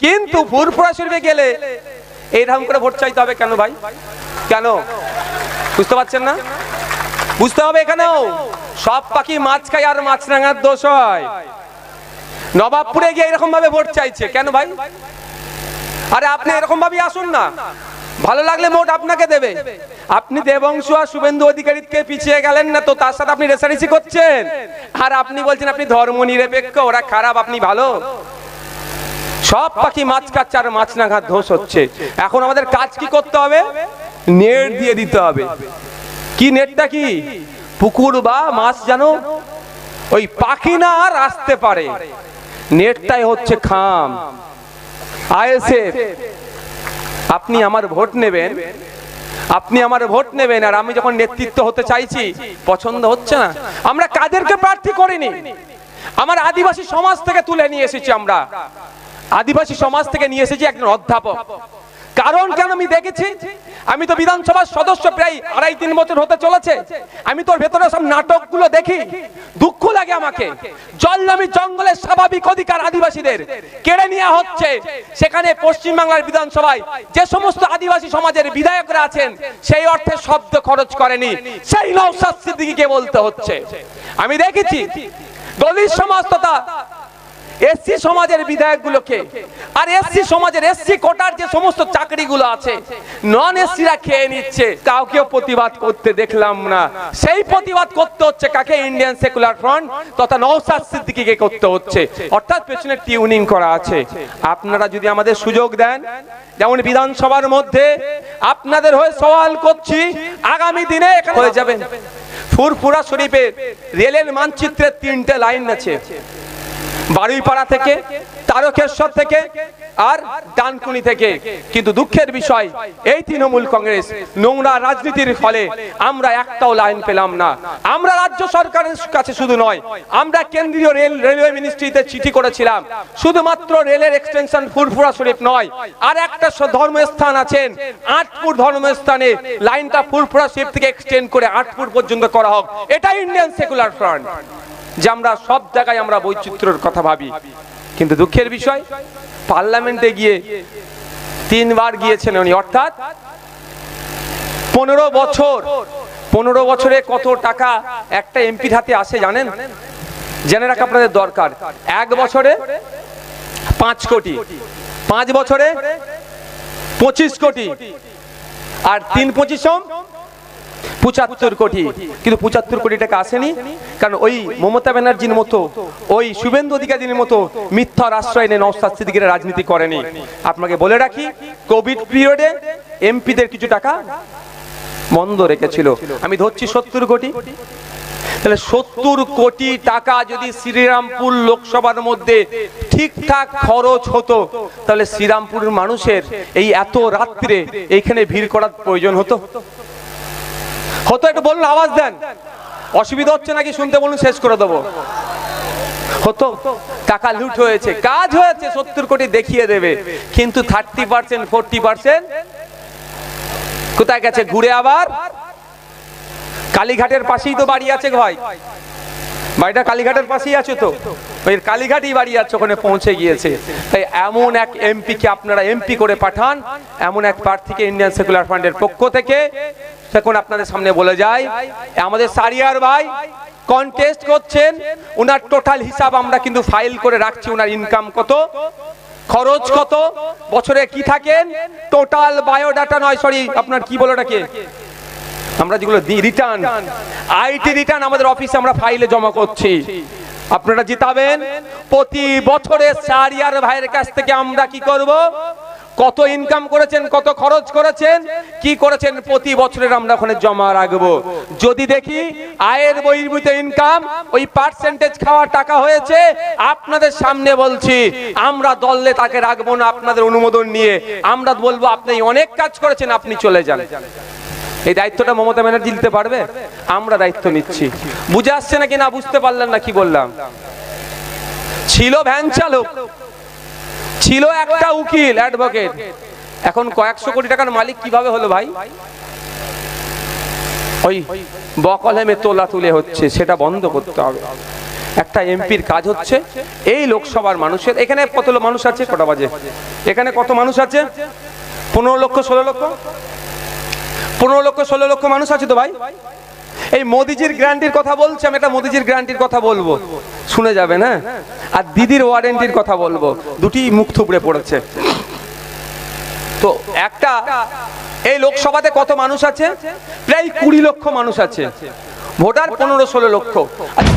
কিন্তু ফুরফুরা শরীফে গেলে এইরকম করে ভোট চাইতে হবে কেন ভাই? কেন? বুঝতে পারছেন না? বুঝতে হবে এখানেও। সব পাখি মাছ খায় আর মাছ রাঙার দোষ হয়। নবাবপুরে গিয়ে এরকম ভাবে ভোট চাইছে। কেন ভাই? আরে আপনি এরকম ভাবে আসুন না। ভালো লাগলে মোট আপনাকে দেবে। আপনি দেবংশু আর শুভেন্দু অধিকারীকে পিছিয়ে গেলেন না তো তার সাথে আপনি রেসারেসি করছেন। আর আপনি বলছেন আপনি ধর্ম নিরপেক্ষ ওরা খারাপ আপনি ভালো। সব পাখি মাছ খাচ্ছে আর মাছ না ঘাত ধোষ হচ্ছে। এখন আমাদের কাজ কি করতে হবে? নেট দিয়ে দিতে হবে। কি নেটটা কি? পুকুর বা মাছ জানো ওই পাখি না আর আসতে পারে। নেটটাই হচ্ছে খাম। আইএসএফ, আপনি আমার ভোট নেবেন। আপনি আমার ভোট নেবেন আর আমি যখন নেতৃত্ব হতে চাইছি, পছন্দ হচ্ছে না। আমরা কাদেরকে প্রার্থী করিনি। আমার আদিবাসী সমাজ থেকে তুলে নিয়ে এসেছি আমরা। আদিবাসী সমাজ থেকে নিয়ে এসেছি একজন অধ্যাপক। কারণ কেন আমি দেখেছি? আমি তো বিধানসভার সদস্য প্রায় আড়াই তিন বছর হতে চলেছে। আমি তোর ভেতরে সব নাটকগুলো দেখি। দুঃখ লাগে আমাকে। জলনামি জঙ্গলের স্বাভাবিক অধিকার আদিবাসীদের কেড়ে নেওয়া হচ্ছে। সেখানে পশ্চিমবাংলার বিধানসভায় যে সমস্ত আদিবাসী সমাজের বিধায়করা আছেন, সেই অর্থে শব্দ খরচ করেনি। সেই নৌসাদ সিদ্দিকিকে বলতে হচ্ছে। আমি দেখেছি। দলিত সমাজ তথা এসসি সমাজের বিধায়কগুলোকে। আর এসসি সমাজের এসসি কোটার যে সমস্ত চাকরিগুলো আছে নন এসসিরা খেয়ে নিচ্ছে। কাউকেও প্রতিবাদ করতে দেখলাম না। সেই প্রতিবাদ করতে হচ্ছে কাকে? ইন্ডিয়ান সেকুলার ফ্রন্ট তথা নৌসাদ সিদ্দিকিকে করতে হচ্ছে। অর্থাৎ পেছনে টিউনিং করা আছে। আপনারা যদি আমাদের সুযোগ দেন, যেমন বিধানসভার মধ্যে আপনাদের হয়ে সওয়াল করছি, আগামী দিনে হয়ে যাবেন। ফুরফুরা শরীফের রেলের মানচিত্রের তিনটে লাইন আছে। বারুইপাড়া থেকে, তারকেশ্বর থেকে আর ডানকুনি থেকে। কিন্তু দুঃখের বিষয়, এই তৃণমূল কংগ্রেস নোংরা রাজনীতির ফলে আমরা একটাও লাইন পেলাম না। আমরা রাজ্য সরকারের কাছে শুধু নয়, আমরা কেন্দ্রীয় রেল, রেলওয়ে মিনিস্ট্রিতে চিঠি করেছিলাম। শুধুমাত্র রেলের এক্সটেনশন ফুরফুরা শরীফ নয়, আর একটা ধর্মস্থান আছেন, আটপুর ধর্মস্থানে লাইনটা ফুরফুরা শরীফ থেকে এক্সটেন্ড করে আটপুর পর্যন্ত করা হোক। এটা ইন্ডিয়ান সেকুলার ফ্রন্ট যে আমরা সব জায়গায় আমরা বৈচিত্র্যের কথা ভাবি। কিন্তু দুঃখের বিষয়, পার্লামেন্টে গিয়ে তিনবার গিয়েছেন উনি। অর্থাৎ পনেরো বছর, পনেরো বছরে কত টাকা একটা এমপির হাতে আসে জানেন? জেনে রাখা আপনাদের দরকার। এক বছরে পাঁচ কোটি, পাঁচ বছরে পঁচিশ কোটি, আর তিন পঁচিশম পঁচাত্তর কোটি। কিন্তু পঁচাত্তর কোটি টাকা আসেনি, কারণ ওই মমতা ব্যানার্জির মতো, ওই শুভেন্দু অধিকারীর মতো মিথ্যার আশ্রয় নিয়ে নওশাদ সিদ্দিকের রাজনীতি করেনি। আপনাকে বলে রাখি, কোভিড পিরিয়ডে এমপিদের কিছু টাকা বন্ধ রেখেছিল। আমি ধরছি সত্তর কোটি। তাহলে সত্তর কোটি টাকা যদি শ্রীরামপুর লোকসভার মধ্যে ঠিকঠাক খরচ হতো, তাহলে শ্রীরামপুরের মানুষের এই এত রাত্রে এইখানে ভিড় করার প্রয়োজন হতো? হতো একটু বলুন, আওয়াজ দেন। অসুবিধা হচ্ছে নাকি শুনতে বলুন, শেষ করে দেবো। হতো টাকা লুট হয়েছে, কাজ হয়েছে, সত্তর কোটি দেখিয়ে দেবে, কিন্তু থার্টি পার্সেন্ট ফোরটি পার্সেন্ট কোথায় গেছে? ঘুরে আবার? কালীঘাটের পাশেই তো বাড়ি আছে ভাই। বাড়িটা কালীঘাটের পাশেই আছে তো। ওই কালীঘাটই বাড়ি আছে, ওখানে পৌঁছে গিয়েছে। তাই এমন এক এমপিকে আপনারা এমপি করে পাঠান, এমন এক প্রার্থীকে ইন্ডিয়ান সেকুলার ফান্ডের পক্ষ থেকে। সেখন আপনাদের সামনে বলে যায় আমাদের সারিয়ার ভাই কন্টেস্ট করছেন ওনার টোটাল হিসাব আমরা কিন্তু ফাইল করে রাখছি ওনার ইনকাম কত, খরচ কত, বছরে কি থাকেন টোটাল বায়োডাটা নয় সরি আপনার কি বলো ওটাকে? আমরা যেগুলো দিই রিটার্ন আইটি রিটার্ন আমাদের অফিসে আমরা ফাইলে জমা করছি। আপনারা জিতাবেন। প্রতি বছরে সারিয়ার ভাইয়ের কাছ থেকে আমরা কি করব? কত ইনকাম করেছেন, কত খরচ করেছেন, কি করেছেন প্রতি বছরের আমরা ওখানে জমা রাখব। যদি দেখি আয়ের বহির্ভূত ইনকাম ওই পার্সেন্টেজ খাওয়ার টাকা হয়েছে, আপনাদের সামনে বলছি, আমরা দললে তাকে রাখব না আপনাদের অনুমোদন নিয়ে। আমরা বলব, আপনি অনেক কাজ করেছেন, আপনি চলে যান। এই দায়িত্বটা মমতা ব্যানার্জি নিতে পারবে? আমরা দায়িত্ব নিচ্ছি। বুঝে আসছে নাকি না বুঝতে পারলেন না কি বললাম? ছিল ভ্যান চালক। ছিল একটা উকিল অ্যাডভোকেট এখন কয়েকশো কোটি টাকার মালিক কীভাবে হলো ভাই? ওই বকলহেমে তোলা তুলে হচ্ছে, সেটা বন্ধ করতে হবে। একটা এমপির কাজ হচ্ছে, এই লোকসভার মানুষের, এখানে কত মানুষ আছে? কটা বাজে? এখানে কত মানুষ আছে? পনেরো লক্ষ, ষোলো লক্ষ? পনেরো লক্ষ, ষোলো লক্ষ মানুষ আছে তো ভাই? এই মোদিজির গ্যারান্টির কথা বলছি, আমি একটা মোদিজির গ্যারান্টির কথা বলব। শুনে যাবে না আর দিদির ওয়ারেন্টির কথা বলব। দুটি মুখ থুবড়ে পড়েছে। তো একটা, এই লোকসভাতে কত মানুষ আছে? প্রায় কুড়ি লক্ষ মানুষ আছে। ভোটার পনেরো, ষোলো লক্ষ। আচ্ছা